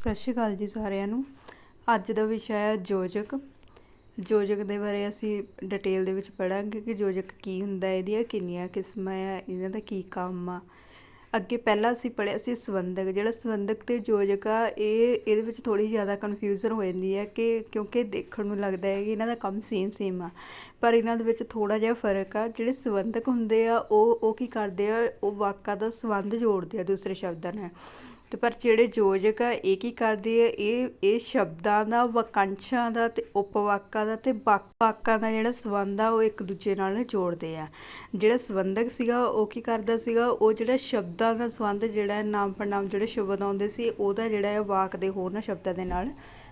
ਸਤਿ ਸ਼੍ਰੀ ਅਕਾਲ ਜੀ ਸਾਰਿਆਂ ਨੂੰ। ਅੱਜ ਦਾ ਵਿਸ਼ਾ ਹੈ ਯੋਜਕ। ਯੋਜਕ ਦੇ ਬਾਰੇ ਅਸੀਂ ਡਿਟੇਲ ਦੇ ਵਿੱਚ ਪੜਾਂਗੇ ਕਿ ਯੋਜਕ ਕੀ ਹੁੰਦਾ ਹੈ ਇਹਦੀਆਂ ਕਿੰਨੀਆਂ ਕਿਸਮਾਂ ਆ, ਇਹਨਾਂ ਦਾ ਕੀ ਕੰਮ ਆ। ਅੱਗੇ ਪਹਿਲਾਂ ਅਸੀਂ ਪੜਿਆ ਸੀ ਸੰਬੰਧਕ। ਜਿਹੜਾ ਸੰਬੰਧਕ ਤੇ ਯੋਜਕ ਆ, ਇਹ, ਇਹਦੇ ਵਿੱਚ ਥੋੜੀ ਜ਼ਿਆਦਾ ਕਨਫਿਊਜ਼ਨ ਹੋ ਜਾਂਦੀ ਹੈ ਕਿ ਕਿਉਂਕਿ ਦੇਖਣ ਨੂੰ ਲੱਗਦਾ ਹੈ ਕਿ ਇਹਨਾਂ ਦਾ ਕੰਮ ਸੇਮ ਸੇਮ ਆ। ਪਰ ਇਹਨਾਂ ਦੇ ਵਿੱਚ ਥੋੜਾ ਜਿਹਾ ਫ਼ਰਕ ਆ। ਜਿਹੜੇ ਸੰਬੰਧਕ ਹੁੰਦੇ ਆ, ਉਹ ਉਹ ਕੀ ਕਰਦੇ ਆ? ਉਹ ਵਾਕਾਂ ਦਾ ਸੰਬੰਧ ਜੋੜਦੇ ਆ ਦੂਸਰੇ ਸ਼ਬਦਾਂ ਨਾਲ। ਤੇ ਪਰ ਜਿਹੜੇ ਯੋਜਕ ਆ, ਇਹ ਕੀ ਕਰਦੇ ਆ? ਇਹ ਇਹ ਸ਼ਬਦਾਂ ਦਾ, ਵਾਕੰਸ਼ਾਂ ਦਾ ਤੇ ਉਪਵਾਕਾਂ ਦਾ ਤੇ ਵਾਕ- ਵਾਕਾਂ ਦਾ ਜਿਹੜਾ ਸੰਬੰਧ ਆ, ਉਹ ਇੱਕ ਦੂਜੇ ਨਾਲ ਜੋੜਦੇ ਆ। ਜਿਹੜਾ ਸੰਬੰਧਕ ਸੀਗਾ, ਉਹ ਕੀ ਕਰਦਾ ਸੀਗਾ? ਉਹ ਜਿਹੜਾ ਸ਼ਬਦਾਂ ਦਾ ਸੰਬੰਧ ਜਿਹੜਾ ਨਾਮ ਪ੍ਰਨਾਮ ਜਿਹੜੇ ਸ਼ਬਦ ਆਉਂਦੇ ਸੀ, ਉਹਦਾ ਜਿਹੜਾ ਹੈ ਵਾਕ ਦੇ ਹੋਰਨਾਂ ਸ਼ਬਦਾਂ ਦੇ ਨਾਲ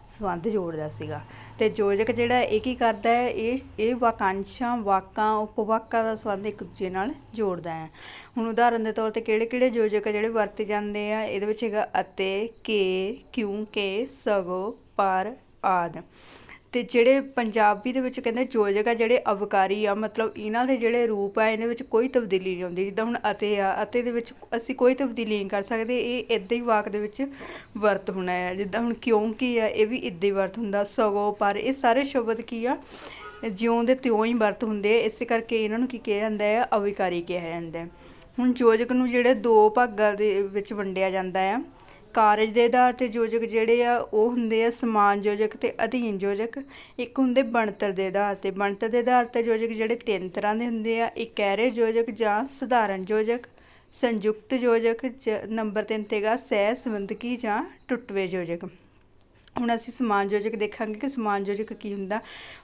ਸੰਬੰਧ ਜੋੜਦਾ ਸੀਗਾ। ਤੇ ਯੋਜਕ ਜਿਹੜਾ ਇਹ ਕੀ ਕਰਦਾ ਹੈ, ਇਹ ਇਹ ਵਾਕਾਂਸ਼ਾਂ, ਵਾਕਾਂ, ਉਪਵਾਕਾਂ ਦਾ ਸੰਬੰਧ ਇੱਕ ਦੂਜੇ ਨਾਲ ਜੋੜਦਾ ਹੈ। ਹੁਣ ਉਦਾਹਰਨ ਦੇ ਤੌਰ ਤੇ ਕਿਹੜੇ ਕਿਹੜੇ ਯੋਜਕ ਜਿਹੜੇ ਵਰਤੇ ਜਾਂਦੇ ਆ? ਇਹਦੇ ਵਿੱਚ ਹੈਗਾ ਅਤੇ, ਕਿ ਕਿਉਂਕਿ ਸਗੋਂ, ਪਰ, ਆਦਿ। ਅਤੇ ਜਿਹੜੇ ਪੰਜਾਬੀ ਦੇ ਵਿੱਚ ਕਹਿੰਦੇ ਯੋਜਕ ਆ ਜਿਹੜੇ ਅਵਕਾਰੀ ਆ, ਮਤਲਬ ਇਹਨਾਂ ਦੇ ਜਿਹੜੇ ਰੂਪ ਆ, ਇਹਦੇ ਵਿੱਚ ਕੋਈ ਤਬਦੀਲੀ ਨਹੀਂ ਆਉਂਦੀ ਜਿੱਦਾਂ ਹੁਣ ਅਤੇ ਆ, ਅਤੇ ਦੇ ਵਿੱਚ ਅਸੀਂ ਕੋਈ ਤਬਦੀਲੀ ਨਹੀਂ ਕਰ ਸਕਦੇ, ਇਹ ਇਦਾਂ ਹੀ ਵਾਕ ਦੇ ਵਿੱਚ ਵਰਤ ਹੋਣਾ ਹੈ। ਜਿੱਦਾਂ ਹੁਣ ਕਿਉਂਕਿ ਆ, ਇਹ ਵੀ ਇਦਾਂ ਹੀ ਵਰਤ ਹੁੰਦਾ, ਸਗੋਂ ਪਰ ਇਹ ਸਾਰੇ ਸ਼ਬਦ ਕੀ ਆ, ਜਿਉਂ ਦੇ ਤਿਉਂ ਹੀ ਵਰਤ ਹੁੰਦੇ ਆ, ਇਸੇ ਕਰਕੇ ਇਹਨਾਂ ਨੂੰ ਕੀ ਕਿਹਾ ਜਾਂਦਾ ਹੈ, ਅਵਿਕਾਰੀ ਕਿਹਾ ਜਾਂਦਾ ਹੈ। ਹੁਣ ਯੋਜਕ ਨੂੰ ਜਿਹੜੇ ਦੋ ਭਾਗਾਂ ਦੇ ਵਿੱਚ ਵੰਡਿਆ ਜਾਂਦਾ ਆ ਕਾਰਜ ਦੇ ਆਧਾਰ ਤੇ ਯੋਜਕ ਜਿਹੜੇ ਆ, ਉਹ ਹੁੰਦੇ ਆ ਸਮਾਨ ਯੋਜਕ ਤੇ ਅਧੀਨ ਯੋਜਕ। ਇੱਕ ਹੁੰਦੇ ਬਣਤਰ ਦੇ ਆਧਾਰ ਤੇ। ਬਣਤਰ ਦੇ ਆਧਾਰ ਤੇ ਯੋਜਕ ਜਿਹੜੇ ਤਿੰਨ ਤਰ੍ਹਾਂ ਦੇ ਹੁੰਦੇ ਆ। ਇੱਕ ਕਹਿਰੇ ਯੋਜਕ ਜਾਂ ਸਧਾਰਨ ਯੋਜਕ, ਸੰਯੁਕਤ ਯੋਜਕ, ਜ- ਨੰਬਰ 3 ਤੇਗਾ ਸਹਿ ਸੰਬੰਧਕੀ ਜਾਂ ਟੁੱਟਵੇਂ ਯੋਜਕ। ਹੁਣ ਅਸੀਂ ਸਮਾਨ ਯੋਜਕ ਦੇਖਾਂਗੇ ਕਿ ਸਮਾਨ ਯੋਜਕ ਕੀ ਹੁੰਦਾ।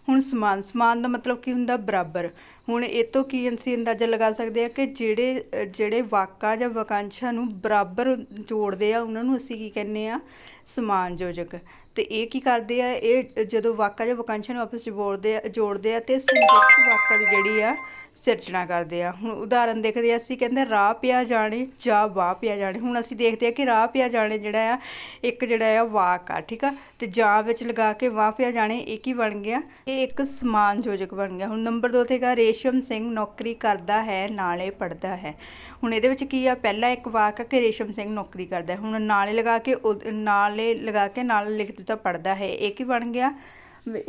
ਹੁਣ ਸਮਾਨ ਸਮਾਨ ਦਾ ਮਤਲਬ ਕੀ ਹੁੰਦਾ? ਬਰਾਬਰ। ਹੁਣ ਇਹ ਤੋਂ ਕੀ ਅਸੀਂ ਅੰਦਾਜ਼ਾ ਲਗਾ ਸਕਦੇ ਆ ਕਿ ਜਿਹੜੇ ਜਿਹੜੇ ਵਾਕਾਂ ਜਾਂ ਵਾਕਾਂਸ਼ਾਂ ਨੂੰ ਬਰਾਬਰ ਜੋੜਦੇ ਆ, ਉਹਨਾਂ ਨੂੰ ਅਸੀਂ ਕੀ ਕਹਿੰਦੇ ਆ? ਸਮਾਨ ਯੋਜਕ ਤੇ ਇਹ ਕੀ ਕਰਦੇ ਆ? ਇਹ ਜਦੋਂ ਵਾਕਾਂ ਜਾਂ ਵਾਕਾਂਸ਼ਾਂ ਨੂੰ ਆਪਸ ਵਿੱਚ ਜੋੜਦੇ ਆ ਜੋੜਦੇ ਆ ਤੇ ਸੰਯੁਕਤ ਵਾਕਾਂ ਦੀ ਜਿਹੜੀ ਆ ਸਿਰਜਣਾ ਕਰਦੇ ਆ। ਹੁਣ ਉਦਾਹਰਨ ਦੇਖਦੇ ਆ ਅਸੀਂ ਕਹਿੰਦੇ ਰਾਹ ਪਿਆ ਜਾਣੇ ਜਾਂ ਵਾਹ ਪਿਆ ਜਾਣੇ। ਹੁਣ ਅਸੀਂ ਦੇਖਦੇ ਆ ਕਿ ਰਾਹ ਪਿਆ ਜਾਣੇ ਜਿਹੜਾ ਆ, ਇੱਕ ਜਿਹੜਾ ਆ ਵਾਕ ਆ, ਠੀਕ ਆ? ਤੇ ਜਾਂ ਵਿੱਚ ਲਗਾ ਕੇ ਵਾਹ ਪਿਆ ਜਾਣੇ ਇਹ ਕੀ ਬਣ ਗਿਆ। ਇਹ ਇੱਕ ਸਮਾਨ ਯੋਜਕ ਬਣ ਗਿਆ। ਹੁਣ ਨੰਬਰ 2 ਤੇ ਗਾ ਰੇਸ਼ਮ ਸਿੰਘ ਨੌਕਰੀ ਕਰਦਾ ਹੈ, ਨਾਲੇ ਪੜਦਾ ਹੈ। ਹੁਣ ਇਹਦੇ ਵਿੱਚ ਕੀ ਆ, ਪਹਿਲਾ ਇੱਕ ਵਾਕ ਆ ਕਿ ਰੇਸ਼ਮ ਸਿੰਘ ਨੌਕਰੀ ਕਰਦਾ ਹੁਣ ਨਾਲੇ ਲਗਾ ਕੇ ਉਹ- ਨਾਲੇ ਲਗਾ ਕੇ ਨਾਲ ਲਿਖ ਦਿੱਤਾ ਪੜਦਾ ਹੈ ਇਹ ਕੀ ਬਣ ਗਿਆ।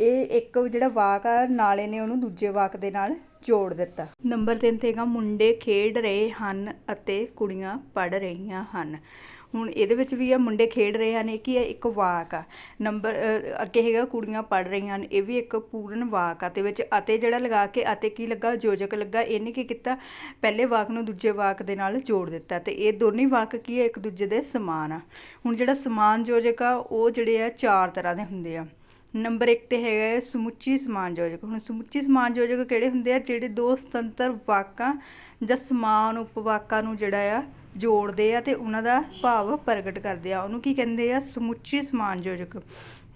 ਇਹ ਇੱਕ ਜਿਹੜਾ ਵਾਕ ਆ, ਨਾਲੇ ਨੇ ਉਹਨੂੰ ਦੂਜੇ ਵਾਕ ਦੇ ਨਾਲ ਜੋੜ ਦਿੱਤਾ। ਨੰਬਰ 3 ਤੇ ਹੈਗਾ, ਮੁੰਡੇ ਖੇਡ ਰਹੇ ਹਨ ਅਤੇ ਕੁੜੀਆਂ ਪੜ ਰਹੀਆਂ ਹਨ। ਹੁਣ ਇਹਦੇ ਵਿੱਚ ਵੀ ਆ, ਮੁੰਡੇ ਖੇਡ ਰਹੇ ਹਨ, ਇਹ ਕੀ ਹੈ ਇੱਕ ਵਾਕ ਆ। ਨੰਬਰ ਅੱਗੇ ਹੈਗਾ, ਕੁੜੀਆਂ ਪੜ ਰਹੀਆਂ ਹਨ, ਇਹ ਵੀ ਇੱਕ ਪੂਰਨ ਵਾਕ ਆ। ਤੇ ਵਿੱਚ ਅਤੇ ਜਿਹੜਾ ਲਗਾ ਕੇ ਅਤੇ ਕੀ ਲੱਗਾ? ਯੋਜਕ ਲੱਗਾ। ਇਹਨੇ ਕੀ ਕੀਤਾ? ਪਹਿਲੇ ਵਾਕ ਨੂੰ ਦੂਜੇ ਵਾਕ ਦੇ ਨਾਲ ਜੋੜ ਦਿੱਤਾ। ਤੇ ਇਹ ਦੋਨੇ ਵਾਕ ਕੀ ਹੈ ਇੱਕ ਦੂਜੇ ਦੇ ਸਮਾਨ ਆ। ਹੁਣ ਜਿਹੜਾ ਸਮਾਨ ਯੋਜਕ ਆ, ਉਹ ਜਿਹੜੇ ਆ, ਚਾਰ ਤਰ੍ਹਾਂ ਦੇ ਹੁੰਦੇ ਆ। ਨੰਬਰ 1 ਤੇ ਹੈਗਾ ਹੈ ਸਮੁੱਚੀ ਸਮਾਨ ਯੋਜਕ। ਹੁਣ ਸਮੁੱਚੀ ਸਮਾਨ ਯੋਜਕ ਕਿਹੜੇ ਹੁੰਦੇ ਆ? ਜਿਹੜੇ ਦੋ ਸੁਤੰਤਰ ਵਾਕਾਂ ਜਾਂ ਸਮਾਨ ਉਪਵਾਕਾਂ ਨੂੰ ਜਿਹੜਾ ਆ ਜੋੜਦੇ ਆ ਤੇ ਉਹਨਾਂ ਦਾ ਭਾਵ ਪ੍ਰਗਟ ਕਰਦੇ ਆ। ਉਹਨੂੰ ਕੀ ਕਹਿੰਦੇ ਆ? ਸਮੁੱਚੀ ਸਮਾਨ ਯੋਜਕ।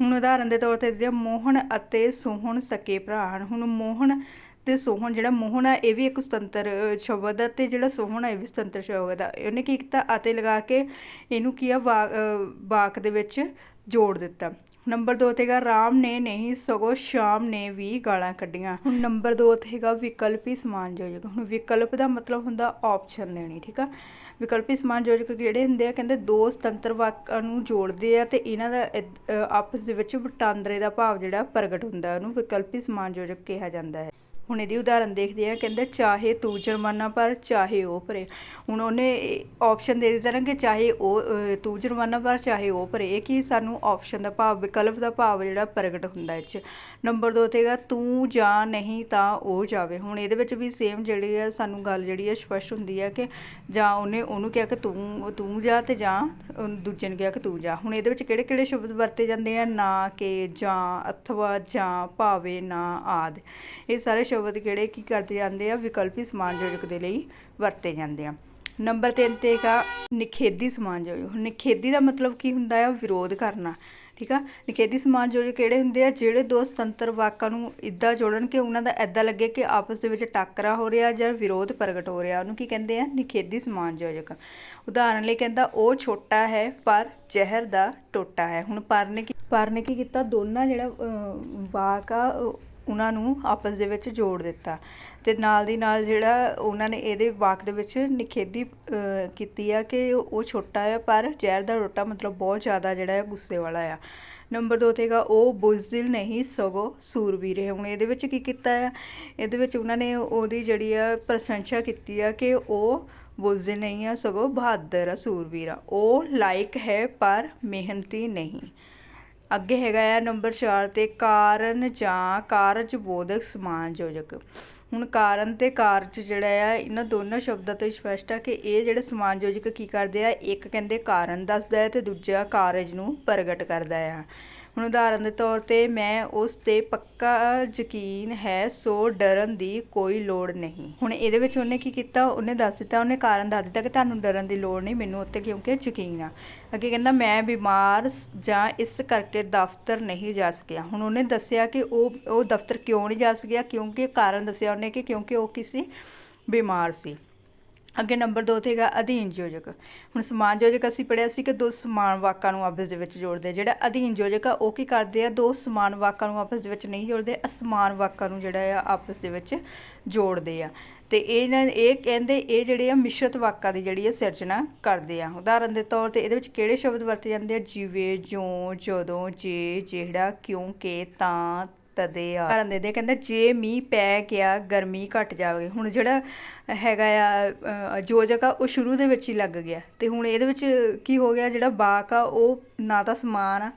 ਹੁਣ ਉਦਾਹਰਨ ਦੇ ਤੌਰ ਤੇ ਦੇ ਮੋਹਨ ਅਤੇ ਸੋਹਣ ਸਕੇ ਭਰਾ ਹਨ ਹੁਣ ਮੋਹਨ ਤੇ ਸੋਹਣ ਜਿਹੜਾ ਮੋਹਨ ਆ, ਇਹ ਵੀ ਇੱਕ ਸੁਤੰਤਰ ਸ਼ਬਦ ਆ ਤੇ ਜਿਹੜਾ ਸੋਹਣ ਆ, ਇਹ ਵੀ ਸੁਤੰਤਰ ਸ਼ਬਦ ਆ। ਇਹਨੇ ਕੀ ਕੀਤਾ? ਅਤੇ ਲਗਾ ਕੇ ਇਹਨੂੰ ਕੀ ਆ? ਵਾ- ਵਾਕ ਦੇ ਵਿੱਚ ਜੋੜ ਦਿੱਤਾ। ਨੰਬਰ 2 ਤੇ ਹੈਗਾ, ਰਾਮ ਨੇ ਨਹੀਂ, ਸਗੋਂ ਸ਼ਾਮ ਨੇ ਵੀ ਗਾਲਾਂ ਕੱਢੀਆਂ। ਹੁਣ ਨੰਬਰ 2 ਤੇ ਹੈਗਾ, ਵਿਕਲਪੀ ਸਮਾਨ ਯੋਜਕ। ਹੁਣ ਵਿਕਲਪ ਦਾ ਮਤਲਬ ਹੁੰਦਾ ਆਪਸ਼ਨ ਦੇਣੀ ਠੀਕ ਆ? ਵਿਕਲਪੀ ਸਮਾਨ ਯੋਜਕ ਜਿਹੜੇ ਹੁੰਦੇ ਆ? ਕਹਿੰਦੇ ਦੋ ਸੁਤੰਤਰ ਵਾਕਾਂ ਨੂੰ ਜੋੜਦੇ ਆ ਤੇ ਇਹਨਾਂ ਦਾ ਇਦ- ਆਪਸ ਦੇ ਵਿੱਚ ਵਟਾਂਦਰੇ ਦਾ ਭਾਵ ਜਿਹੜਾ ਪ੍ਰਗਟ ਹੁੰਦਾ, ਉਹਨੂੰ ਵਿਕਲਪੀ ਸਮਾਨ ਯੋਜਕ ਕਿਹਾ ਜਾਂਦਾ ਹੈ। ਹੁਣ ਇਹਦੀ ਉਦਾਹਰਨ ਦੇਖਦੇ ਆ ਕਹਿੰਦੇ, ਚਾਹੇ ਤੂੰ ਜੁਰਮਾਨਾ ਪਰ ਚਾਹੇ ਉਹ ਭਰੇ। ਹੁਣ ਉਹਨੇ ਆਪਸ਼ਨ ਦੇ ਦਿੱਤਾ ਨਾ ਕਿ ਚਾਹੇ ਉਹ ਤੂੰ ਜੁਰਮਾਨਾ ਪਰ ਚਾਹੇ ਉਹ ਭਰੇ। ਇਹ ਕੀ ਸਾਨੂੰ ਆਪਸ਼ਨ ਦਾ ਭਾਵ, ਵਿਕਲਪ ਦਾ ਭਾਵ ਜਿਹੜਾ ਪ੍ਰਗਟ ਹੁੰਦਾ ਇਹ 'ਚ ਨੰਬਰ 2 ਤੇਗਾ ਤੂੰ ਜਾਂ ਨਹੀਂ ਤਾਂ ਉਹ ਜਾਵੇ। ਹੁਣ ਇਹਦੇ ਵਿੱਚ ਵੀ ਸੇਮ ਜਿਹੜੀ ਆ, ਸਾਨੂੰ ਗੱਲ ਜਿਹੜੀ ਆ, ਸਪਸ਼ਟ ਹੁੰਦੀ ਹੈ ਕਿ ਜਾਂ ਉਹਨੇ ਉਹਨੂੰ ਕਿਹਾ ਕਿ ਤੂੰ ਤੂੰ ਜਾ ਤੇ ਜਾਂ। ਦੂਜੇ ਨੂੰ ਕਿਹਾ ਕਿ ਤੂੰ ਜਾ। ਹੁਣ ਇਹਦੇ ਵਿੱਚ ਕਿਹੜੇ ਕਿਹੜੇ ਸ਼ਬਦ ਵਰਤੇ ਜਾਂਦੇ ਆ? ਨਾ, ਕਿ, ਜਾਂ, ਅਥਵਾ, ਜਾਂ, ਭਾਵੇਂ, ਨਾ, ਆਦ। ਇਹ ਸਾਰੇ ਸ਼ਬਦ ਕਿਹੜੇ ਕੀ ਕਰਦੇ ਜਾਂਦੇ ਆ, ਵਿਕਲਪੀ ਸਮਾਨ ਯੋਜਕ ਦੇ ਲਈ ਵਰਤੇ ਜਾਂਦੇ ਆ। ਨੰਬਰ 3 ਤੇ ਹੈਗਾ ਨਿਖੇਧੀ ਸਮਾਨ ਯੋਜਕ ਨਿਖੇਧੀ ਦਾ ਮਤਲਬ ਕੀ ਹੁੰਦਾ ਆ? ਵਿਰੋਧ ਕਰਨਾ, ਠੀਕ ਆ? ਨਿਖੇਧੀ ਸਮਾਨ ਯੋਜਕ ਕਿਹੜੇ ਹੁੰਦੇ ਆ? ਜਿਹੜੇ ਦੋ ਸੁਤੰਤਰ ਵਾਕਾਂ ਨੂੰ ਇਦਾਂ ਜੋੜਨ ਕਿ ਉਹਨਾਂ ਦਾ ਐਦਾਂ ਲੱਗੇ ਕਿ ਆਪਸ ਦੇ ਵਿੱਚ ਟੱਕਰਾ ਹੋ ਰਿਹਾ ਜਾਂ ਵਿਰੋਧ ਪ੍ਰਗਟ ਹੋ ਰਿਹਾ, ਉਹਨੂੰ ਕੀ ਕਹਿੰਦੇ ਆ? ਨਿਖੇਧੀ ਸਮਾਨ ਯੋਜਕ ਉਦਾਹਰਨ ਲਈ ਕਹਿੰਦਾ, ਉਹ ਛੋਟਾ ਹੈ, ਪਰ ਜ਼ਹਿਰ ਦਾ ਟੋਟਾ ਹੈ। ਹੁਣ ਪਰ ਨੇ ਕੀ, ਪਰ ਨੇ ਕੀ ਕੀਤਾ? ਦੋਨਾਂ ਜਿਹੜਾ ਵਾਕ ਆ ਉਹਨਾਂ ਨੂੰ ਆਪਸ ਦੇ ਵਿੱਚ ਜੋੜ ਦਿੱਤਾ ਤੇ ਨਾਲ ਦੀ ਨਾਲ ਜਿਹੜਾ ਉਹਨਾਂ ਨੇ ਇਹਦੇ ਵਾਕ ਦੇ ਵਿੱਚ ਨਿਖੇਧੀ ਕੀਤੀ ਆ ਕਿ ਉਹ ਛੋਟਾ ਆ, ਪਰ ਜ਼ਹਿਰ ਦਾ ਰੋਟਾ ਮਤਲਬ ਬਹੁਤ ਜ਼ਿਆਦਾ ਜਿਹੜਾ ਹੈ ਗੁੱਸੇ ਵਾਲਾ ਆ। ਨੰਬਰ 2 ਤੇਗਾ ਉਹ ਬੁਜ਼ਦਿਲ ਨਹੀਂ, ਸਗੋਂ ਸੂਰਬੀਰ ਹੈ। ਹੁਣ ਇਹਦੇ ਵਿੱਚ ਕੀ ਕੀਤਾ ਆ? ਇਹਦੇ ਵਿੱਚ ਉਹਨਾਂ ਨੇ ਉਹਦੀ ਜਿਹੜੀ ਆ ਪ੍ਰਸ਼ੰਸਾ ਕੀਤੀ ਆ ਕਿ ਉਹ ਬੁਜ਼ਦਿਲ ਨਹੀਂ ਆ, ਸਗੋਂ ਬਹਾਦਰ ਆ ਸੂਰਬੀਰ ਆ। ਉਹ ਲਾਇਕ ਹੈ, ਪਰ ਮਿਹਨਤੀ ਨਹੀਂ। ਅੱਗੇ ਹੈਗਾ ਆ ਨੰਬਰ 4 ਤੇ ਕਾਰਨ ਜਾਂ ਕਾਰਜ ਬੋਧਕ ਸਮਾਨ ਯੋਜਕ ਹੁਣ ਕਾਰਨ ਤੇ ਕਾਰਜ ਜਿਹੜਾ ਆ, ਇਹਨਾਂ ਦੋਨਾਂ ਸ਼ਬਦਾਂ ਤੋਂ ਹੀ ਸਪਸ਼ਟ ਆ ਕਿ ਇਹ ਜਿਹੜੇ ਸਮਾਨ ਯੋਜਕ ਕੀ ਕਰਦੇ ਆ, ਇੱਕ ਕਹਿੰਦੇ ਕਾਰਨ ਦੱਸਦਾ ਹੈ ਤੇ ਦੂਜਾ ਕਾਰਜ ਨੂੰ ਪ੍ਰਗਟ ਕਰਦਾ ਆ। ਹੁਣ ਉਦਾਹਰਨ ਦੇ ਤੌਰ ਤੇ ਮੈਂ ਉਸ ਤੇ ਪੱਕਾ ਯਕੀਨ ਹੈ, ਸੋ ਡਰਨ ਦੀ ਕੋਈ ਲੋੜ ਨਹੀਂ। ਹੁਣ ਇਹਦੇ ਵਿੱਚ ਉਹਨੇ ਕੀ ਕੀਤਾ? ਉਹਨੇ ਦੱਸ ਦਿੱਤਾ, ਉਹਨੇ ਕਾਰਨ ਦੱਸ ਦਿੱਤਾ ਕਿ ਤੁਹਾਨੂੰ ਡਰਨ ਦੀ ਲੋੜ ਨਹੀਂ, ਮੈਨੂੰ ਉੱਤੇ ਕਿਉਂਕਿ ਯਕੀਨ ਆ। ਅੱਗੇ ਕਹਿੰਦਾ, ਮੈਂ ਬਿਮਾਰ ਜਾਂ ਇਸ ਕਰਕੇ ਦਫ਼ਤਰ ਨਹੀਂ ਜਾ ਸਕਿਆ। ਹੁਣ ਉਹਨੇ ਦੱਸਿਆ ਕਿ ਉਹ ਉਹ ਦਫ਼ਤਰ ਕਿਉਂ ਨਹੀਂ ਜਾ ਸਕਿਆ? ਕਿਉਂਕਿ ਕਾਰਨ ਦੱਸਿਆ ਉਹਨੇ ਕਿ ਕਿਉਂਕਿ ਉਹ ਕਿਸੇ ਬਿਮਾਰ ਸੀ। ਅੱਗੇ ਨੰਬਰ 2 ਤੇ ਹੈਗਾ ਅਧੀਨ ਯੋਜਕ। ਹੁਣ ਸਮਾਨ ਯੋਜਕ ਅਸੀਂ ਪੜਿਆ ਸੀ ਕਿ ਦੋ ਸਮਾਨ ਵਾਕਾਂ ਨੂੰ ਆਪਸ ਦੇ ਵਿੱਚ ਜੋੜਦੇ ਜਿਹੜਾ ਅਧੀਨ ਯੋਜਕ ਆ, ਉਹ ਕੀ ਕਰਦੇ ਆ? ਦੋ ਸਮਾਨ ਵਾਕਾਂ ਨੂੰ ਆਪਸ ਦੇ ਵਿੱਚ ਨਹੀਂ ਜੋੜਦੇ, ਅਸਮਾਨ ਵਾਕਾਂ ਨੂੰ ਜਿਹੜਾ ਆ, ਆਪਸ ਦੇ ਵਿੱਚ ਜੋੜਦੇ ਆ। ਤੇ ਇਹ ਇਹ ਕਹਿੰਦੇ, ਇਹ ਜਿਹੜੇ ਆ ਮਿਸ਼ਰਤ ਵਾਕਾਂ ਦੀ ਜਿਹੜੀ ਆ ਸਿਰਜਣਾ ਕਰਦੇ ਆ। ਉਦਾਹਰਨ ਦੇ ਤੌਰ ਤੇ ਇਹਦੇ ਵਿੱਚ ਕਿਹੜੇ ਸ਼ਬਦ ਵਰਤੇ ਜਾਂਦੇ ਆ? ਜਿਵੇਂ, ਜਿਉਂ, ਜਦੋਂ, ਜੇ, ਜਿਹੜਾ ਕਿਉਂਕਿ ਤਾਂ ਤਦੇ ਆ। ਕਰਨ ਦੇ ਕਹਿੰਦਾ ਜੇ ਮੀਂਹ ਪੈ ਗਿਆ ਗਰਮੀ ਘਟ ਜਾਵੇ ਹੁਣ ਜਿਹੜਾ ਹੈਗਾ ਆ ਅ, ਯੋਜਕ ਉਹ ਸ਼ੁਰੂ ਦੇ ਵਿੱਚ ਹੀ ਲੱਗ ਗਿਆ। ਤੇ ਹੁਣ ਇਹਦੇ ਵਿੱਚ ਕੀ ਹੋ ਗਿਆ ਜਿਹੜਾ ਬਾਕ ਆ ਉਹ ਨਾ ਤਾਂ ਸਮਾਨ ਆ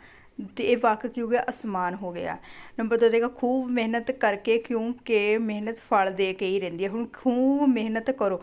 ਤੇ ਇਹ ਵਾਕ ਕੀ ਗਿਆ ਅਸਮਾਨ ਹੋ ਗਿਆ। ਨੰਬਰ 2 ਦੇਗਾ ਖੂਬ ਮਿਹਨਤ ਕਰਕੇ ਕਿਉਂਕਿ ਮਿਹਨਤ ਫਲ ਦੇ ਕੇ ਹੀ ਰਹਿੰਦੀ ਹੈ ਹੁਣ ਖੂਬ ਮਿਹਨਤ ਕਰੋ।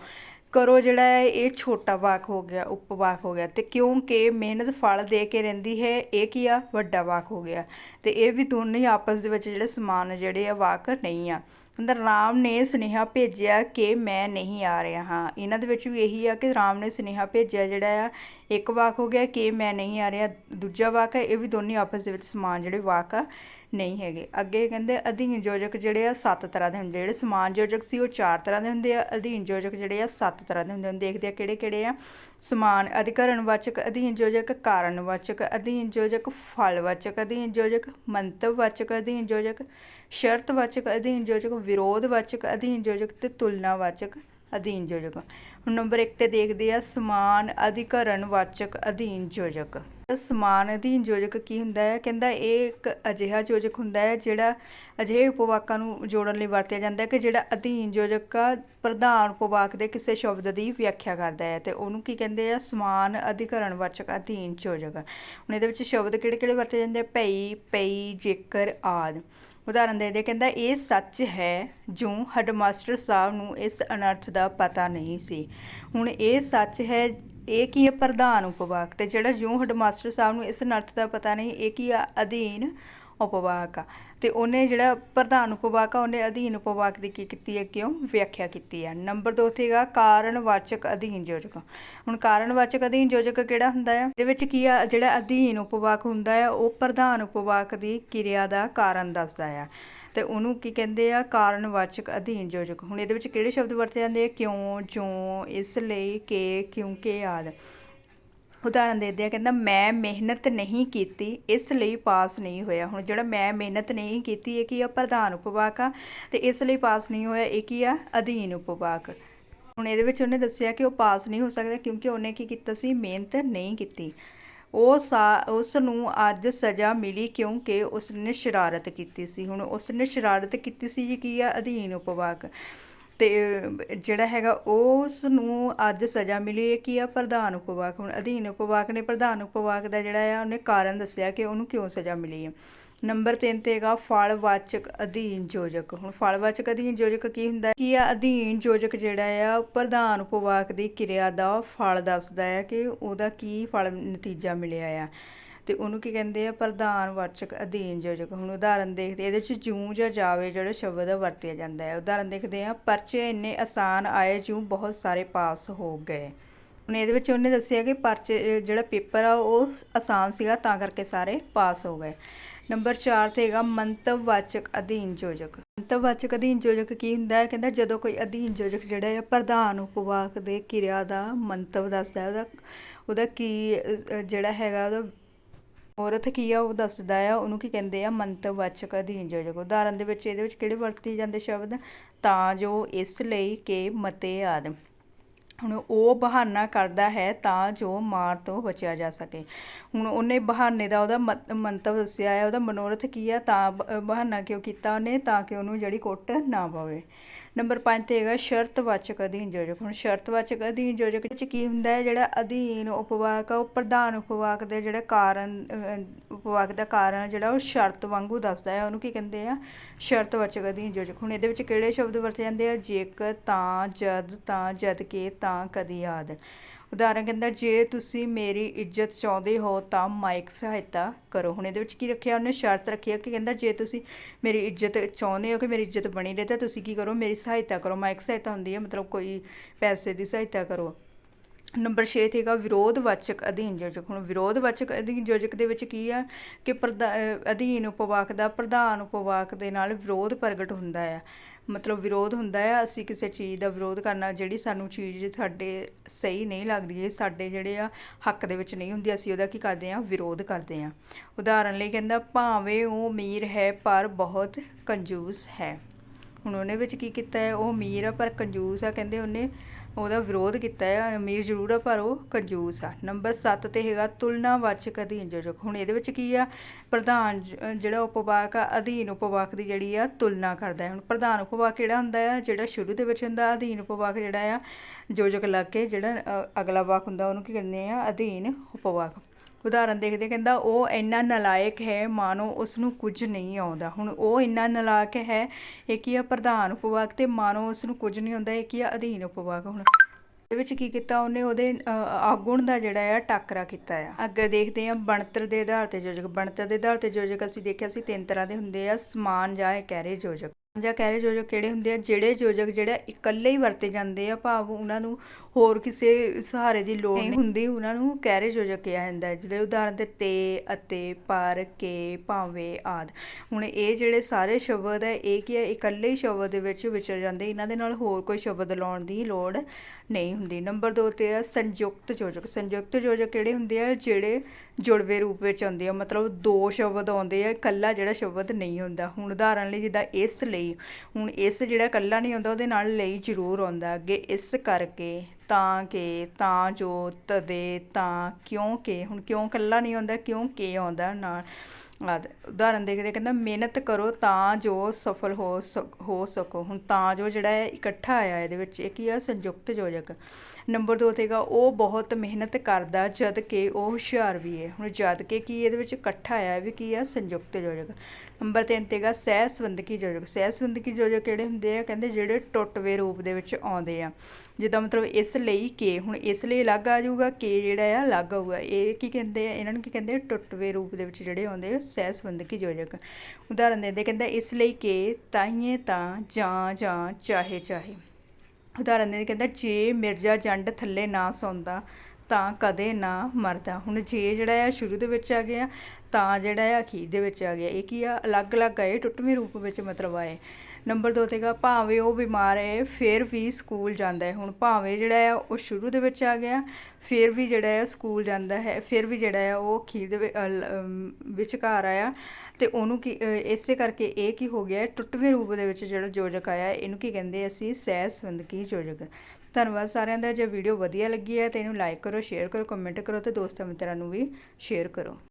ਕਰੋ ਜਿਹੜਾ ਹੈ, ਇਹ ਛੋਟਾ ਵਾਕ ਹੋ ਗਿਆ ਉਪਵਾਕ ਹੋ ਗਿਆ। ਤੇ ਕਿਉਂਕਿ ਮਿਹਨਤ ਫਲ ਦੇ ਕੇ ਰਹਿੰਦੀ ਹੈ, ਇਹ ਕੀ ਆ? ਵੱਡਾ ਵਾਕ ਹੋ ਗਿਆ। ਤੇ ਇਹ ਵੀ ਦੋਨੇ ਹੀ ਆਪਸ ਦੇ ਵਿੱਚ ਜਿਹੜੇ ਸਮਾਨ ਜਿਹੜੇ ਆ ਵਾਕ ਨਹੀਂ ਆ। ਅੰਦਰ ਰਾਮ ਨੇ ਸੁਨੇਹਾ ਭੇਜਿਆ ਕਿ ਮੈਂ ਨਹੀਂ ਆ ਰਿਹਾ ਹਾਂ। ਇਹਨਾਂ ਦੇ ਵਿੱਚ ਵੀ ਇਹੀ ਆ ਕਿ ਰਾਮ ਨੇ ਸੁਨੇਹਾ ਭੇਜਿਆ ਜਿਹੜਾ ਆ, ਇੱਕ ਵਾਕ ਹੋ ਗਿਆ ਕਿ ਮੈਂ ਨਹੀਂ ਆ ਰਿਹਾ, ਦੂਜਾ ਵਾਕ ਹੈ, ਇਹ ਵੀ ਦੋਨੇ ਆਪਸ ਦੇ ਵਿੱਚ ਸਮਾਨ ਜਿਹੜੇ ਵਾਕ ਆ ਨਹੀਂ ਹੈਗੇ। ਅੱਗੇ ਕਹਿੰਦੇ ਅਧੀਨ ਯੋਜਕ ਜਿਹੜੇ ਆ, ਸੱਤ ਤਰ੍ਹਾਂ ਦੇ ਹੁੰਦੇ। ਜਿਹੜੇ ਸਮਾਨ ਯੋਜਕ ਸੀ, ਉਹ ਚਾਰ ਤਰ੍ਹਾਂ ਦੇ ਹੁੰਦੇ ਆ। ਅਧੀਨ ਯੋਜਕ ਜਿਹੜੇ ਆ, ਸੱਤ ਤਰ੍ਹਾਂ ਦੇ ਹੁੰਦੇ ਹਨ ਦੇਖਦੇ ਆ ਕਿਹੜੇ ਕਿਹੜੇ ਆ। ਸਮਾਨ ਅਧਿਕਰਣਵਾਚਕ ਅਧੀਨ ਯੋਜਕ ਕਾਰਣਵਾਚਕ ਅਧੀਨ ਯੋਜਕ ਫਲਵਾਚਕ, ਅਧੀਨ ਯੋਜਕ ਮੰਤਵ ਵਾਚਕ ਅਧੀਨ ਯੋਜਕ ਸ਼ਰਤਵਾਚਕ, ਅਧੀਨ ਯੋਜਕ ਵਿਰੋਧਵਾਚਕ, ਅਧੀਨ ਯੋਜਕ ਤੇ ਤੁਲਨਾਵਾਚਕ। ਅਧੀਨ ਯੋਜਕ। ਹੁਣ ਨੰਬਰ 1 ਤੇ ਦੇਖਦੇ ਆ ਸਮਾਨ ਅਧਿਕਰਨ ਵਾਚਕ ਅਧੀਨ ਯੋਜਕ। ਸਮਾਨ ਅਧੀਨ ਯੋਜਕ ਕੀ ਹੁੰਦਾ ਹੈ? ਕਹਿੰਦਾ ਇਹ ਇੱਕ ਅਜਿਹਾ ਯੋਜਕ ਹੁੰਦਾ ਹੈ, ਜਿਹੜਾ ਅਜਿਹੇ ਉਪਵਾਕਾਂ ਨੂੰ ਜੋੜਨ ਲਈ ਵਰਤਿਆ ਜਾਂਦਾ ਹੈ ਕਿ ਜਿਹੜਾ ਅਧੀਨ ਯੋਜਕ ਪ੍ਰਧਾਨ ਉਪਵਾਕ ਦੇ ਕਿਸੇ ਸ਼ਬਦ ਦੀ ਵਿਆਖਿਆ ਕਰਦਾ ਹੈ। ਤੇ ਉਹਨੂੰ ਕੀ ਕਹਿੰਦੇ ਆ? ਸਮਾਨ ਅਧਿਕਰਨ ਵਾਚਕ ਅਧੀਨ ਯੋਜਕ। ਹੁਣ ਇਹਦੇ ਵਿੱਚ ਸ਼ਬਦ ਕਿਹੜੇ ਕਿਹੜੇ ਵਰਤੇ ਜਾਂਦੇ ਆ? ਭਈ ਪਈ ਜੇਕਰ ਆਦਿ। ਉਦਾਹਰਨ ਦੇ ਦੇ, ਕਹਿੰਦਾ, ਇਹ ਸੱਚ ਹੈ ਜੋ ਹੈਡਮਾਸਟਰ ਸਾਹਿਬ ਨੂੰ ਇਸ ਅਨਰਥ ਦਾ ਪਤਾ ਨਹੀਂ ਸੀ। ਹੁਣ ਇਹ ਸੱਚ ਹੈ, ਇਹ ਕੀ ਹੈ ਪ੍ਰਧਾਨ ਉਪਵਾਕ? ਤੇ ਜਿਹੜਾ ਜੋ ਹੈਡਮਾਸਟਰ ਸਾਹਿਬ ਨੂੰ ਇਸ ਅਨਰਥ ਦਾ ਪਤਾ ਨਹੀਂ, ਇਹ ਕੀ ਆ ਅਧੀਨ ਉਪਵਾਕ ਆ। ਤੇ ਉਹਨੇ ਜਿਹੜਾ ਪ੍ਰਧਾਨ ਉਪਵਾਕ ਆ, ਉਹਨੇ ਅਧੀਨ ਉਪਵਾਕ ਦੀ ਕੀ ਕੀਤੀ ਹੈ, ਕਿਉਂ? ਵਿਆਖਿਆ ਕੀਤੀ ਹੈ। ਨੰਬਰ 2 ਸੀਗਾ ਹੈਗਾ ਕਾਰਣਵਾਚਕ ਅਧੀਨ ਯੋਜਕ। ਹੁਣ ਕਾਰਣਵਾਚਕ ਅਧੀਨ ਯੋਜਕ ਕਿਹੜਾ ਹੁੰਦਾ ਹੈ? ਇਹਦੇ ਵਿੱਚ ਕੀ ਆ, ਜਿਹੜਾ ਅਧੀਨ ਉਪਵਾਕ ਹੁੰਦਾ ਹੈ, ਉਹ ਪ੍ਰਧਾਨ ਉਪਵਾਕ ਦੀ ਕਿਰਿਆ ਦਾ ਕਾਰਨ ਦੱਸਦਾ ਆ ਤੇ ਉਹਨੂੰ ਕੀ ਕਹਿੰਦੇ ਆ? ਕਾਰਣਵਾਚਕ ਅਧੀਨ ਯੋਜਕ। ਹੁਣ ਇਹਦੇ ਵਿੱਚ ਕਿਹੜੇ ਸ਼ਬਦ ਵਰਤੇ ਜਾਂਦੇ ਆ? ਕਿਉਂ, ਜੋ, ਇਸ ਲਈ, ਕਿ ਕਿਉਂਕਿ ਆਦਿ। ਉਦਾਹਰਨ ਦੇ ਦਿਆ, ਕਹਿੰਦਾ, ਮੈਂ ਮਿਹਨਤ ਨਹੀਂ ਕੀਤੀ, ਇਸ ਲਈ ਪਾਸ ਨਹੀਂ ਹੋਇਆ। ਹੁਣ ਜਿਹੜਾ ਮੈਂ ਮਿਹਨਤ ਨਹੀਂ ਕੀਤੀ, ਇਹ ਕੀ ਆ? ਪ੍ਰਧਾਨ ਉਪਵਾਕ ਆ। ਤੇ ਇਸ ਲਈ ਪਾਸ ਨਹੀਂ ਹੋਇਆ, ਇਹ ਕੀ ਆ? ਅਧੀਨ ਉਪਵਾਕ। ਹੁਣ ਇਹਦੇ ਵਿੱਚ ਉਹਨੇ ਦੱਸਿਆ ਕਿ ਉਹ ਪਾਸ ਨਹੀਂ ਹੋ ਸਕਦਾ ਕਿਉਂਕਿ ਉਹਨੇ ਕੀ ਕੀਤਾ ਸੀ? ਮਿਹਨਤ ਨਹੀਂ ਕੀਤੀ। ਉਹ ਸਾ, ਉਸ ਨੂੰ ਅੱਜ ਸਜ਼ਾ ਮਿਲੀ ਕਿਉਂਕਿ ਉਸ ਨੇ ਸ਼ਰਾਰਤ ਕੀਤੀ ਸੀ। ਹੁਣ ਉਸ ਨੇ ਸ਼ਰਾਰਤ ਕੀਤੀ ਸੀ ਜੀ ਕੀ ਆ? ਅਧੀਨ ਉਪਵਾਕ। ਅਤੇ ਜਿਹੜਾ ਹੈਗਾ ਉਸ ਨੂੰ ਅੱਜ ਸਜ਼ਾ ਮਿਲੀ ਹੈ ਕੀ ਆ ਪ੍ਰਧਾਨ ਉਪਵਾਕ, ਹੁਣ ਅਧੀਨ ਉਪਵਾਕ ਨੇ, ਪ੍ਰਧਾਨ ਉਪਵਾਕ ਦਾ ਜਿਹੜਾ ਆ ਉਹਨੇ ਕਾਰਨ ਦੱਸਿਆ ਕਿ ਉਹਨੂੰ ਕਿਉਂ ਸਜ਼ਾ ਮਿਲੀ ਹੈ। ਨੰਬਰ 3 ਤੇ ਹੈਗਾ ਫਲਵਾਚਕ ਅਧੀਨ ਯੋਜਕ। ਹੁਣ ਫਲਵਾਚਕ ਅਧੀਨ ਯੋਜਕ ਕੀ ਹੁੰਦਾ ਕੀ ਆ ਅਧੀਨ ਯੋਜਕ ਜਿਹੜਾ ਆ ਪ੍ਰਧਾਨ ਉਪਵਾਕ ਦੀ ਕਿਰਿਆ ਦਾ ਫਲ ਦੱਸਦਾ ਹੈ ਕਿ ਉਹਦਾ ਕੀ ਫਲ ਨਤੀਜਾ ਮਿਲਿਆ ਆ। ਤੇ ਉਹਨੂੰ ਕੀ ਕਹਿੰਦੇ ਆ, ਪ੍ਰਧਾਨ ਵਾਚਕ ਅਧੀਨ ਯੋਜਕ ਹੁਣ ਉਦਾਹਰਨ ਦੇਖਦੇ ਇਹਦੇ ਵਿੱਚ ਜੂੰ ਜਾਂ ਜਾਵੇ ਜਿਹੜਾ ਸ਼ਬਦ ਵਰਤਿਆ ਜਾਂਦਾ ਹੈ। ਉਦਾਹਰਨ ਦੇਖਦੇ ਆ, ਪਰਚੇ ਇੰਨੇ ਆਸਾਨ ਆਏ, ਜੂੰ ਬਹੁਤ ਸਾਰੇ ਪਾਸ ਹੋ ਗਏ। ਹੁਣ ਇਹਦੇ ਵਿੱਚ ਉਹਨੇ ਦੱਸਿਆ ਕਿ ਪਰਚੇ, ਜਿਹੜਾ ਪੇਪਰ ਆ, ਉਹ ਆਸਾਨ ਸੀਗਾ, ਤਾਂ ਕਰਕੇ ਸਾਰੇ ਪਾਸ ਹੋ ਗਏ। ਨੰਬਰ 4 ਤੇ ਹੈਗਾ, ਮੰਤਵਵਾਚਕ ਅਧੀਨ ਯੋਜਕ ਮੰਤਵਵਾਚਕ ਅਧੀਨ ਯੋਜਕ ਕੀ ਹੁੰਦਾ ਹੈ, ਕਹਿੰਦਾ ਜਦੋਂ ਕੋਈ ਅਧੀਨ ਯੋਜਕ ਜਿਹੜਾ ਹੈ ਪ੍ਰਧਾਨ ਉਪਵਾਕ ਦੇ ਕਿਰਿਆ ਦਾ ਮੰਤਵ ਦੱਸਦਾ ਉਹਦਾ ਉਹਦਾ ਕੀ ਜਿਹੜਾ ਹੈਗਾ, ਉਹਦਾ ਔਰਤ ਕੀ ਆ, ਉਹ ਦੱਸਦਾ ਆ, ਉਹਨੂੰ ਕੀ ਕਹਿੰਦੇ ਆ ਮੰਤਵਾਚਕ ਅਧੀਨ ਯੋਜਕ ਉਦਾਹਰਨ ਦੇ ਵਿੱਚ ਇਹਦੇ ਵਿੱਚ ਕਿਹੜੇ ਵਰਤੇ ਜਾਂਦੇ ਸ਼ਬਦ? ਤਾਂ ਜੋ ਇਸ ਲਈ ਕਿ ਮਤੇ ਆਦਿ। ਹੁਣ ਉਹ ਬਹਾਨਾ ਕਰਦਾ ਹੈ ਤਾਂ ਜੋ ਮਾਰ ਤੋਂ ਬਚਿਆ ਜਾ ਸਕੇ। ਹੁਣ ਉਹਨੇ ਬਹਾਨੇ ਦਾ ਉਹਦਾ ਮੰਤਵ ਦੱਸਿਆ ਹੈ ਉਹਦਾ ਮਨੋਰਥ ਕੀ ਆ? ਤਾਂ ਬਹਾਨਾ ਕਿਉਂ ਕੀਤਾ ਉਹਨੇ? ਤਾਂ ਕਿ ਉਹਨੂੰ ਜਿਹੜੀ ਕੁੱਟ ਨਾ ਪਵੇ। ਨੰਬਰ 5 ਤੇ ਹੈਗਾ ਸ਼ਰਤਵਾਚਕ ਅਧੀਨ ਯੋਜਕ। ਹੁਣ ਸ਼ਰਤਵਾਚਕ ਅਧੀਨ ਯੋਜਕ ਵਿੱਚ ਕੀ ਹੁੰਦਾ ਹੈ? ਜਿਹੜਾ ਅਧੀਨ ਉਪਵਾਕ ਆ, ਉਹ ਪ੍ਰਧਾਨ ਉਪਵਾਕ ਦੇ ਜਿਹੜਾ ਕਾਰਨ ਉਪਵਾਕ ਦਾ ਕਾਰਨ ਜਿਹੜਾ ਉਹ ਸ਼ਰਤ ਵਾਂਗੂ ਦੱਸਦਾ ਹੈ। ਉਹਨੂੰ ਕੀ ਕਹਿੰਦੇ ਆ? ਸ਼ਰਤਵਾਚਕ ਅਧੀਨ ਯੋਜਕ। ਹੁਣ ਇਹਦੇ ਵਿੱਚ ਕਿਹੜੇ ਸ਼ਬਦ ਵਰਤੇ ਜਾਂਦੇ ਆ? ਜੇਕਰ, ਤਾਂ, ਜਦ ਤਾਂ, ਜਦ ਕਿ, ਤਾਂ, ਕਦੀ ਆਦਿ। ਉਦਾਹਰਨ ਕਹਿੰਦਾ ਜੇ ਤੁਸੀਂ ਮੇਰੀ ਇੱਜ਼ਤ ਚਾਹੁੰਦੇ ਹੋ ਤਾਂ ਮਾਇਕ ਸਹਾਇਤਾ ਕਰੋ। ਹੁਣ ਇਹਦੇ ਵਿੱਚ ਕੀ ਰੱਖਿਆ? ਉਹਨੇ ਸ਼ਰਤ ਰੱਖੀ ਹੈ ਕਿ ਕਹਿੰਦਾ, ਜੇ ਤੁਸੀਂ ਮੇਰੀ ਇੱਜ਼ਤ ਚਾਹੁੰਦੇ ਹੋ ਕਿ ਮੇਰੀ ਇੱਜ਼ਤ ਬਣੀ ਰਹੇ, ਤਾਂ ਤੁਸੀਂ ਕੀ ਕਰੋ? ਮੇਰੀ ਸਹਾਇਤਾ ਕਰੋ। ਮਾਇਕ ਸਹਾਇਤਾ ਹੁੰਦੀ ਹੈ, ਮਤਲਬ ਕੋਈ ਪੈਸੇ ਦੀ ਸਹਾਇਤਾ ਕਰੋ। ਨੰਬਰ 6 ਤੇ ਹੈਗਾ, ਵਿਰੋਧਵਾਚਕ ਅਧੀਨ ਯੋਜਕ। ਹੁਣ ਵਿਰੋਧਵਾਚਕ ਅਧੀਨ ਯੋਜਕ ਦੇ ਵਿੱਚ ਕੀ ਆ ਕਿ ਪ੍ਰਧਾ- ਅਧੀਨ ਉਪਵਾਕ ਦਾ, ਪ੍ਰਧਾਨ ਉਪਵਾਕ ਦੇ ਨਾਲ ਵਿਰੋਧ ਪ੍ਰਗਟ ਹੁੰਦਾ ਆ ਮਤਲਬ ਵਿਰੋਧ ਹੁੰਦਾ ਆ, ਅਸੀਂ ਕਿਸੇ ਚੀਜ਼ ਦਾ ਵਿਰੋਧ ਕਰਨਾ, ਜਿਹੜੀ ਸਾਨੂੰ ਚੀਜ਼ ਸਾਡੇ ਸਹੀ ਨਹੀਂ ਲੱਗਦੀ, ਇਹ ਸਾਡੇ ਜਿਹੜੇ ਆ ਹੱਕ ਦੇ ਵਿੱਚ ਨਹੀਂ ਹੁੰਦੀ, ਅਸੀਂ ਉਹਦਾ ਕੀ ਕਰਦੇ ਆ, ਵਿਰੋਧ ਕਰਦੇ ਆ। ਉਦਾਹਰਨ ਲਈ ਕਹਿੰਦਾ, ਭਾਵੇਂ ਉਹ ਅਮੀਰ ਹੈ, ਪਰ ਬਹੁਤ ਕੰਜੂਸ ਹੈ। ਹੁਣ ਉਹਨੇ ਵਿੱਚ ਕੀ ਕੀਤਾ ਹੈ? ਉਹ ਅਮੀਰ ਆ, ਪਰ ਕੰਜੂਸ ਆ, ਕਹਿੰਦੇ ਉਹਨੇ ਉਹਦਾ ਵਿਰੋਧ ਕੀਤਾ ਹੈ, ਅਮੀਰ ਜ਼ਰੂਰ ਆ, ਪਰ ਉਹ ਕੰਜੂਸ ਆ। ਨੰਬਰ 7 ਤੇ ਹੈਗਾ ਤੁਲਨਾਵਾਚਕ ਅਧੀਨ ਯੋਜਕ। ਹੁਣ ਇਹਦੇ ਵਿੱਚ ਕੀ ਆ? ਪ੍ਰਧਾਨ ਜਿਹੜਾ ਉਪਵਾਕ ਆ, ਅਧੀਨ ਉਪਵਾਕ ਦੀ ਜਿਹੜੀ ਆ, ਤੁਲਨਾ ਕਰਦਾ ਹੈ। ਹੁਣ ਪ੍ਰਧਾਨ ਉਪਵਾਕ ਕਿਹੜਾ ਹੁੰਦਾ ਆ ਜਿਹੜਾ ਸ਼ੁਰੂ ਦੇ ਵਿੱਚ ਹੁੰਦਾ, ਅਧੀਨ ਉਪਵਾਕ ਜਿਹੜਾ ਆ, ਯੋਜਕ ਲੱਗ ਕੇ ਜਿਹੜਾ ਅਗਲਾ ਵਾਕ ਹੁੰਦਾ, ਉਹਨੂੰ ਕੀ ਕਹਿੰਦੇ ਆ? ਅਧੀਨ ਉਪਵਾਕ। ਉਦਾਹਰਨ ਦੇਖਦੇ ਕਹਿੰਦਾ ਉਹ ਇੰਨਾ ਨਲਾਇਕ ਹੈ, ਮਾਨੋ ਉਸ ਨੂੰ ਕੁਝ ਨਹੀਂ ਆਉਂਦਾ। ਹੁਣ ਉਹ ਇੰਨਾ ਨਲਾਇਕ ਹੈ ਇਹ ਕੀ ਆ ਪ੍ਰਧਾਨ ਉਪਵਾਕ ਤੇ ਮਾਨੋ ਉਸ ਨੂੰ ਕੁਝ ਨਹੀਂ ਆਉਂਦਾ ਇਹ ਕੀ ਆ ਅਧੀਨ ਉਪਵਾਕ। ਹੁਣ ਇਹਦੇ ਵਿੱਚ ਕੀ ਕੀਤਾ ਉਹਨੇ? ਉਹਦੇ ਆਗੁਣ ਦਾ ਜਿਹੜਾ ਆ, ਟਾਕਰਾ ਕੀਤਾ ਆ। ਅੱਗੇ ਦੇਖਦੇ ਆ ਬਣਤਰ ਦੇ ਆਧਾਰ ਤੇ ਯੋਜਕ। ਬਣਤਰ ਦੇ ਆਧਾਰ ਤੇ ਯੋਜਕ ਅਸੀਂ ਦੇਖਿਆ ਸੀ, ਤਿੰਨ ਤਰ੍ਹਾਂ ਦੇ ਹੁੰਦੇ ਆ, ਸਮਾਨ ਜਾਂ ਕਹਿਰੇ ਯੋਜਕ। ਜਾਂ ਕਹਿਰੇ ਯੋਜਕ ਕਿਹੜੇ ਹੁੰਦੇ ਆ? ਜਿਹੜੇ ਯੋਜਕ ਜਿਹੜਾ ਇਕੱਲੇ ਹੀ ਵਰਤੇ ਜਾਂਦੇ ਆ, ਭਾਵ ਉਹਨਾਂ ਨੂੰ ਹੋਰ ਕਿਸੇ ਸਹਾਰੇ ਦੀ ਲੋੜ ਨਹੀਂ। ਹੁੰਦੀ ਉਹਨਾਂ ਨੂੰ ਕਹਿਰੇ ਯੋਜਕ ਕਿਹਾ ਜਾਂਦਾ ਹੈ। ਜਿਹੜੇ ਉਦਾਹਰਨ ਤੇ ਤੇ ਅਤੇ ਪਰ ਕੇ ਭਾਵੇਂ ਆਦ। ਹੁਣ ਇਹ ਜਿਹੜੇ ਸਾਰੇ ਸ਼ਬਦ ਹੈ ਇਹ ਕੀ ਹੈ? ਇਕੱਲੇ ਹੀ ਸ਼ਬਦ ਦੇ ਵਿੱਚ ਵਿਚਰ ਜਾਂਦੇ। ਇਹਨਾਂ ਦੇ ਨਾਲ ਹੋਰ ਕੋਈ ਸ਼ਬਦ ਲਾਉਣ ਦੀ ਲੋੜ ਨਹੀਂ ਹੁੰਦੀ। ਨੰਬਰ 2 ਤੇ ਆ ਸੰਯੁਕਤ ਯੋਜਕ। ਸੰਯੁਕਤ ਯੋਜਕ ਕਿਹੜੇ ਹੁੰਦੇ ਆ? ਜਿਹੜੇ ਜੁੜਵੇਂ ਰੂਪ ਵਿੱਚ ਆਉਂਦੇ ਆ। ਮਤਲਬ ਦੋ ਸ਼ਬਦ ਆਉਂਦੇ ਆ ਇਕੱਲਾ ਜਿਹੜਾ ਸ਼ਬਦ ਨਹੀਂ ਹੁੰਦਾ। ਹੁਣ ਉਦਾਹਰਨ ਲਈ ਜਿੱਦਾਂ ਇਸ ਲਈ ਹੁਣ ਇਸ ਜਿਹੜਾ ਇਕੱਲਾ ਨਹੀਂ ਆਉਂਦਾ ਉਹਦੇ ਨਾਲ ਲਈ ਜ਼ਰੂਰ ਆਉਂਦਾ। ਅੱਗੇ ਇਸ ਕਰਕੇ ਤਾਂ ਕਿ, ਤਾਂ ਜੋ ਤਦੇ, ਤਾਂ ਕਿਉਂਕਿ ਹੁਣ ਕਿਉਂ ਇਕੱਲਾ ਨਹੀਂ ਆਉਂਦਾ ਕਿਉਂਕਿ ਆਉਂਦਾ ਨਾਲ? ਆਦਿ। ਉਦਾਹਰਨ ਦੇਖਦੇ ਕਹਿੰਦਾ, ਮਿਹਨਤ ਕਰੋ ਤਾਂ ਜੋ ਸਫਲ ਹੋ ਸਕ- ਹੋ ਸਕੋ। ਹੁਣ ਤਾਂ ਜੋ ਜਿਹੜਾ ਹੈ ਇਕੱਠਾ ਆਇਆ, ਇਹਦੇ ਵਿੱਚ ਇਹ ਕੀ ਆ? ਸੰਯੁਕਤ ਯੋਜਕ। ਨੰਬਰ 2 ਤੇਗਾ ਉਹ ਬਹੁਤ ਮਿਹਨਤ ਕਰਦਾ, ਜਦ ਕਿ ਉਹ ਹੁਸ਼ਿਆਰ ਵੀ ਹੈ। ਹੁਣ ਜਦ ਕਿ ਕੀ ਇਹਦੇ ਵਿੱਚ ਇਕੱਠਾ ਆਇਆ ਵੀ ਕੀ ਆ? ਸੰਯੁਕਤ ਯੋਜਕ। ਨੰਬਰ 3 ਤੇਗਾ ਸਹਿ ਸੰਬੰਧਕੀ ਯੋਜਕ। ਸਹਿ ਸੰਬੰਧਕੀ ਯੋਜਕ ਕਿਹੜੇ ਹੁੰਦੇ ਆ? ਕਹਿੰਦੇ ਜਿਹੜੇ ਟੁੱਟਵੇਂ ਰੂਪ ਦੇ ਵਿੱਚ ਆਉਂਦੇ ਆ। ਜਿੱਦਾਂ ਮਤਲਬ ਇਸ ਲਈ ਕੇ, ਹੁਣ ਇਸ ਲਈ ਅਲੱਗ ਆ ਜਾਊਗਾ, ਕੇ ਜਿਹੜਾ ਆ ਅਲੱਗ ਆਊਗਾ ਇਹ ਕੀ ਕਹਿੰਦੇ ਆ? ਇਹਨਾਂ ਨੂੰ ਕੀ ਕਹਿੰਦੇ ਆ? ਟੁੱਟਵੇਂ ਰੂਪ ਦੇ ਵਿੱਚ ਜਿਹੜੇ ਆਉਂਦੇ ਆ, ਸਹਿ ਸੰਬੰਧਕੀ ਯੋਜਕ। ਉਦਾਹਰਨ ਦਿੰਦੇ ਕਹਿੰਦਾ ਇਸ ਲਈ ਕੇ ਤਾਈਏ ਤਾਂ ਜਾਂ ਜਾਂ ਚਾਹੇ ਚਾਹੇ। ਉਦਾਹਰਨ ਦੇ ਕਹਿੰਦਾ ਜੇ ਮਿਰਜ਼ਾ ਜੰਡ ਥੱਲੇ ਨਾ ਸੌਂਦਾ ਤਾਂ ਕਦੇ ਨਾ ਮਰਦਾ। ਹੁਣ ਜੇ ਜਿਹੜਾ ਆ ਸ਼ੁਰੂ ਦੇ ਵਿੱਚ ਆ ਗਿਆ ਤਾਂ ਜਿਹੜਾ ਆ ਅਖੀਰ ਦੇ ਵਿੱਚ ਆ ਗਿਆ। ਇਹ ਕੀ ਆ? ਅਲੱਗ-ਅਲੱਗ ਆਏ ਟੁੱਟਵੇਂ ਰੂਪ ਵਿੱਚ ਮਤਲਬ ਆਏ ਨੰਬਰ 2 ਤੇਗਾ ਭਾਵੇਂ ਉਹ ਬਿਮਾਰ ਹੈ ਫਿਰ ਵੀ ਸਕੂਲ ਜਾਂਦਾ ਹੈ। ਹੁਣ ਭਾਵੇਂ ਜਿਹੜਾ ਆ ਉਹ ਸ਼ੁਰੂ ਦੇ ਵਿੱਚ ਆ ਗਿਆ, ਫਿਰ ਵੀ ਜਿਹੜਾ ਆ ਸਕੂਲ ਜਾਂਦਾ ਹੈ, ਫਿਰ ਵੀ ਜਿਹੜਾ ਆ ਉਹ ਅਖੀਰ ਦੇ ਵਿ- ਅਲ- ਵਿਚਕਾਰ ਆਇਆ। ਤੇ ਉਹਨੂੰ ਕੀ ਇਸੇ ਕਰਕੇ ਇਹ ਕੀ ਹੋ ਗਿਆ, ਟੁੱਟਵੇਂ ਰੂਪ ਦੇ ਵਿੱਚ ਜਿਹੜਾ ਯੋਜਕ ਆਇਆ, ਇਹਨੂੰ ਕੀ ਕਹਿੰਦੇ ਅਸੀਂ ਸਹਿ ਸੰਬੰਧਕੀ ਯੋਜਕ। ਧੰਨਵਾਦ ਸਾਰਿਆਂ ਦਾ, ਜੇ ਵੀਡੀਓ ਵਧੀਆ ਲੱਗੀ ਹੈ ਤੇ ਇਹਨੂੰ ਲਾਈਕ ਕਰੋ, ਸ਼ੇਅਰ ਕਰੋ, ਕਮੈਂਟ ਕਰੋ ਤੇ ਦੋਸਤਾਂ ਮਿੱਤਰਾਂ ਨੂੰ ਵੀ ਸ਼ੇਅਰ ਕਰੋ।